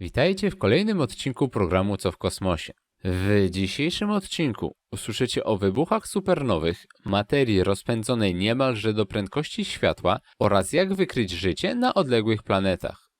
Witajcie w kolejnym odcinku programu Co w kosmosie. W dzisiejszym odcinku usłyszycie o wybuchach supernowych, materii rozpędzonej niemalże do prędkości światła oraz jak wykryć życie na odległych planetach.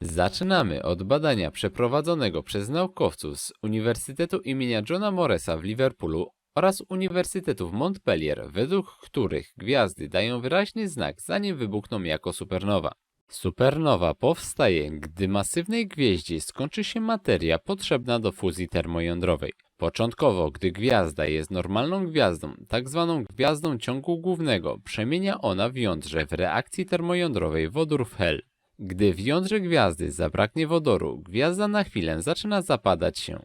Zaczynamy od badania przeprowadzonego przez naukowców z Uniwersytetu imienia Johna Moresa w Liverpoolu oraz Uniwersytetu w Montpellier, według których gwiazdy dają wyraźny znak zanim wybuchną jako supernowa. Supernowa powstaje, gdy masywnej gwieździe skończy się materia potrzebna do fuzji termojądrowej. Początkowo, gdy gwiazda jest normalną gwiazdą, tak zwaną gwiazdą ciągu głównego, przemienia ona w jądrze w reakcji termojądrowej wodór w hel. Gdy w jądrze gwiazdy zabraknie wodoru, gwiazda na chwilę zaczyna zapadać się.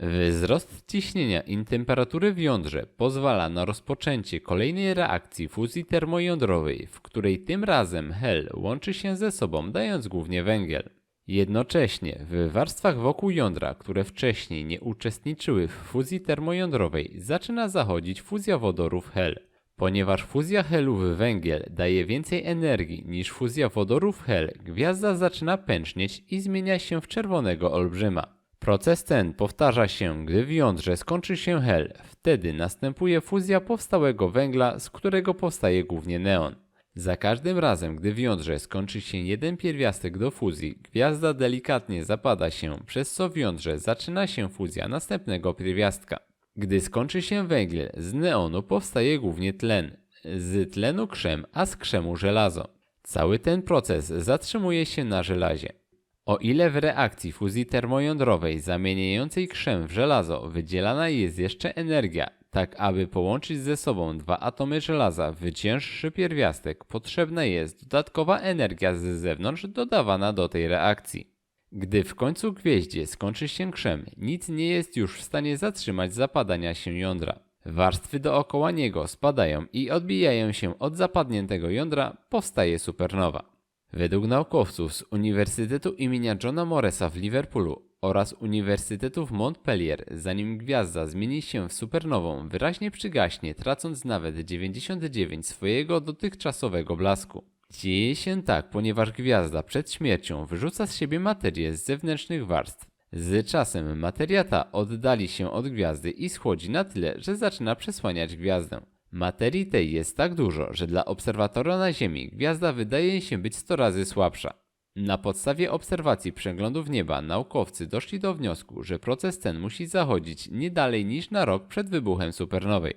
Wzrost ciśnienia i temperatury w jądrze pozwala na rozpoczęcie kolejnej reakcji fuzji termojądrowej, w której tym razem hel łączy się ze sobą, dając głównie węgiel. Jednocześnie w warstwach wokół jądra, które wcześniej nie uczestniczyły w fuzji termojądrowej, zaczyna zachodzić fuzja wodorów hel. Ponieważ fuzja helu w węgiel daje więcej energii niż fuzja wodorów hel, gwiazda zaczyna pęcznieć i zmienia się w czerwonego olbrzyma. Proces ten powtarza się, gdy w jądrze skończy się hel. Wtedy następuje fuzja powstałego węgla, z którego powstaje głównie neon. Za każdym razem, gdy w jądrze skończy się jeden pierwiastek do fuzji, gwiazda delikatnie zapada się, przez co w jądrze zaczyna się fuzja następnego pierwiastka. Gdy skończy się węgiel, z neonu powstaje głównie tlen, z tlenu krzem, a z krzemu żelazo. Cały ten proces zatrzymuje się na żelazie. O ile w reakcji fuzji termojądrowej zamieniającej krzem w żelazo wydzielana jest jeszcze energia, tak aby połączyć ze sobą dwa atomy żelaza w cięższy pierwiastek, potrzebna jest dodatkowa energia z zewnątrz dodawana do tej reakcji. Gdy w końcu gwieździe skończy się krzem, nic nie jest już w stanie zatrzymać zapadania się jądra. Warstwy dookoła niego spadają i odbijają się od zapadniętego jądra, powstaje supernowa. Według naukowców z Uniwersytetu imienia Johna Moresa w Liverpoolu oraz Uniwersytetu w Montpellier, zanim gwiazda zmieni się w supernową, wyraźnie przygaśnie, tracąc nawet 99 swojego dotychczasowego blasku. Dzieje się tak, ponieważ gwiazda przed śmiercią wyrzuca z siebie materię z zewnętrznych warstw. Z czasem materia ta oddali się od gwiazdy i schłodzi na tyle, że zaczyna przesłaniać gwiazdę. Materii tej jest tak dużo, że dla obserwatora na Ziemi gwiazda wydaje się być 100 razy słabsza. Na podstawie obserwacji przeglądów nieba naukowcy doszli do wniosku, że proces ten musi zachodzić nie dalej niż na rok przed wybuchem supernowej.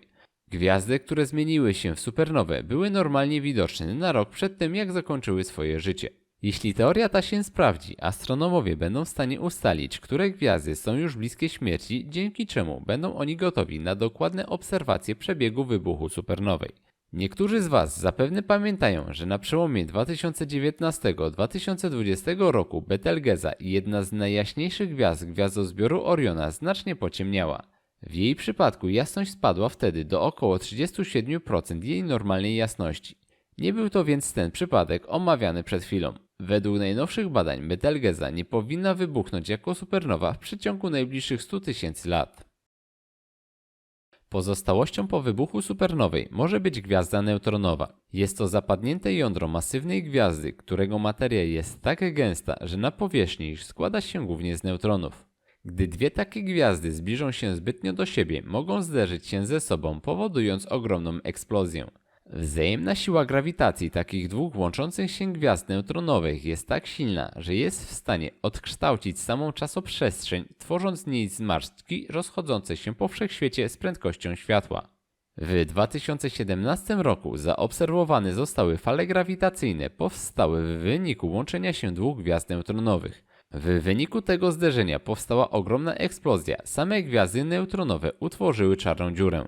Gwiazdy, które zmieniły się w supernowę, były normalnie widoczne na rok przed tym, jak zakończyły swoje życie. Jeśli teoria ta się sprawdzi, astronomowie będą w stanie ustalić, które gwiazdy są już bliskie śmierci, dzięki czemu będą oni gotowi na dokładne obserwacje przebiegu wybuchu supernowej. Niektórzy z Was zapewne pamiętają, że na przełomie 2019-2020 roku Betelgeza, jedna z najjaśniejszych gwiazd gwiazdozbioru Oriona, znacznie pociemniała. W jej przypadku jasność spadła wtedy do około 37% jej normalnej jasności. Nie był to więc ten przypadek omawiany przed chwilą. Według najnowszych badań Betelgeza nie powinna wybuchnąć jako supernowa w przeciągu najbliższych 100 tysięcy lat. Pozostałością po wybuchu supernowej może być gwiazda neutronowa. Jest to zapadnięte jądro masywnej gwiazdy, którego materia jest tak gęsta, że na powierzchni składa się głównie z neutronów. Gdy dwie takie gwiazdy zbliżą się zbytnio do siebie, mogą zderzyć się ze sobą, powodując ogromną eksplozję. Wzajemna siła grawitacji takich dwóch łączących się gwiazd neutronowych jest tak silna, że jest w stanie odkształcić samą czasoprzestrzeń, tworząc z niej zmarszczki rozchodzące się po wszechświecie z prędkością światła. W 2017 roku zaobserwowane zostały fale grawitacyjne powstałe w wyniku łączenia się dwóch gwiazd neutronowych. W wyniku tego zderzenia powstała ogromna eksplozja. Same gwiazdy neutronowe utworzyły czarną dziurę.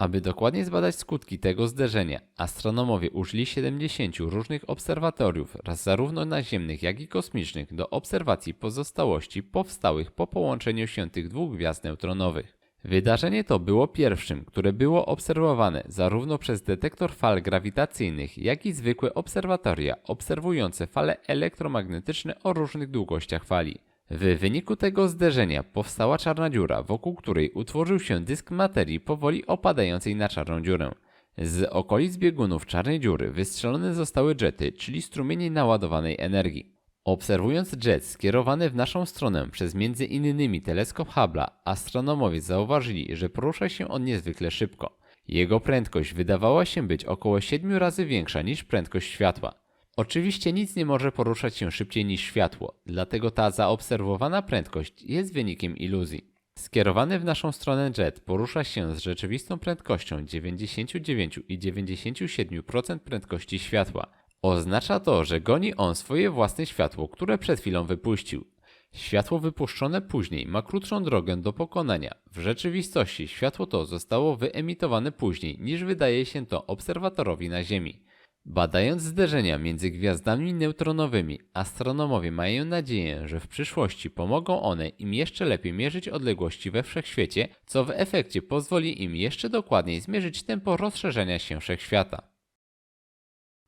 Aby dokładnie zbadać skutki tego zderzenia, astronomowie użyli 70 różnych obserwatoriów, raz zarówno naziemnych, jak i kosmicznych, do obserwacji pozostałości powstałych po połączeniu się tych dwóch gwiazd neutronowych. Wydarzenie to było pierwszym, które było obserwowane zarówno przez detektor fal grawitacyjnych, jak i zwykłe obserwatoria obserwujące fale elektromagnetyczne o różnych długościach fali. W wyniku tego zderzenia powstała czarna dziura, wokół której utworzył się dysk materii powoli opadającej na czarną dziurę. Z okolic biegunów czarnej dziury wystrzelone zostały jety, czyli strumienie naładowanej energii. Obserwując jet skierowany w naszą stronę przez innymi teleskop Hubble'a, astronomowie zauważyli, że porusza się on niezwykle szybko. Jego prędkość wydawała się być około 7 razy większa niż prędkość światła. Oczywiście nic nie może poruszać się szybciej niż światło, dlatego ta zaobserwowana prędkość jest wynikiem iluzji. Skierowany w naszą stronę jet porusza się z rzeczywistą prędkością 99,97% prędkości światła. Oznacza to, że goni on swoje własne światło, które przed chwilą wypuścił. Światło wypuszczone później ma krótszą drogę do pokonania. W rzeczywistości światło to zostało wyemitowane później niż wydaje się to obserwatorowi na Ziemi. Badając zderzenia między gwiazdami neutronowymi, astronomowie mają nadzieję, że w przyszłości pomogą one im jeszcze lepiej mierzyć odległości we wszechświecie, co w efekcie pozwoli im jeszcze dokładniej zmierzyć tempo rozszerzenia się wszechświata.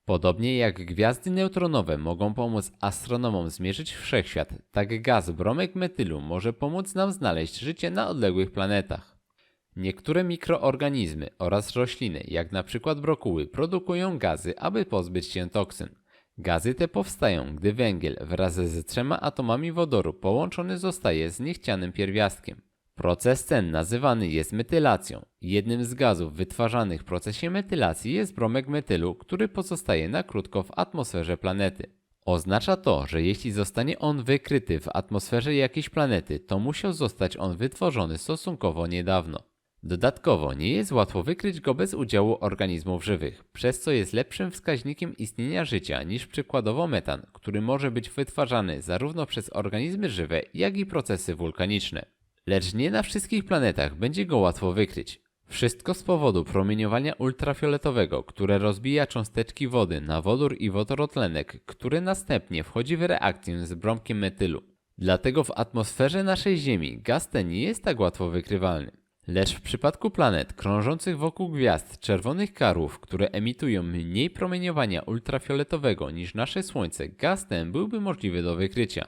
Podobnie jak gwiazdy neutronowe mogą pomóc astronomom zmierzyć wszechświat, tak gaz bromek metylu może pomóc nam znaleźć życie na odległych planetach. Niektóre mikroorganizmy oraz rośliny, jak na przykład brokuły, produkują gazy, aby pozbyć się toksyn. Gazy te powstają, gdy węgiel wraz ze trzema atomami wodoru połączony zostaje z niechcianym pierwiastkiem. Proces ten nazywany jest metylacją. Jednym z gazów wytwarzanych w procesie metylacji jest bromek metylu, który pozostaje na krótko w atmosferze planety. Oznacza to, że jeśli zostanie on wykryty w atmosferze jakiejś planety, to musiał zostać on wytworzony stosunkowo niedawno. Dodatkowo nie jest łatwo wykryć go bez udziału organizmów żywych, przez co jest lepszym wskaźnikiem istnienia życia niż przykładowo metan, który może być wytwarzany zarówno przez organizmy żywe, jak i procesy wulkaniczne. Lecz nie na wszystkich planetach będzie go łatwo wykryć. Wszystko z powodu promieniowania ultrafioletowego, które rozbija cząsteczki wody na wodór i wodorotlenek, który następnie wchodzi w reakcję z bromkiem metylu. Dlatego w atmosferze naszej Ziemi gaz ten nie jest tak łatwo wykrywalny. Lecz w przypadku planet krążących wokół gwiazd czerwonych karłów, które emitują mniej promieniowania ultrafioletowego niż nasze Słońce, gaz ten byłby możliwy do wykrycia.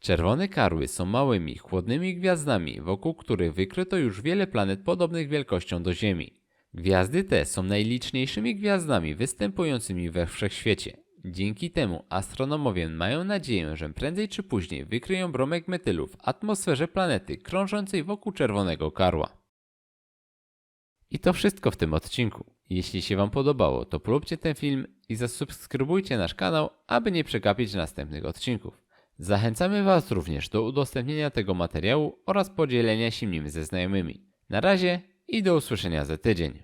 Czerwone karły są małymi, chłodnymi gwiazdami, wokół których wykryto już wiele planet podobnych wielkością do Ziemi. Gwiazdy te są najliczniejszymi gwiazdami występującymi we wszechświecie. Dzięki temu astronomowie mają nadzieję, że prędzej czy później wykryją bromek metylu w atmosferze planety krążącej wokół czerwonego karła. I to wszystko w tym odcinku. Jeśli się Wam podobało, to polubcie ten film i zasubskrybujcie nasz kanał, aby nie przegapić następnych odcinków. Zachęcamy Was również do udostępnienia tego materiału oraz podzielenia się nim ze znajomymi. Na razie i do usłyszenia za tydzień.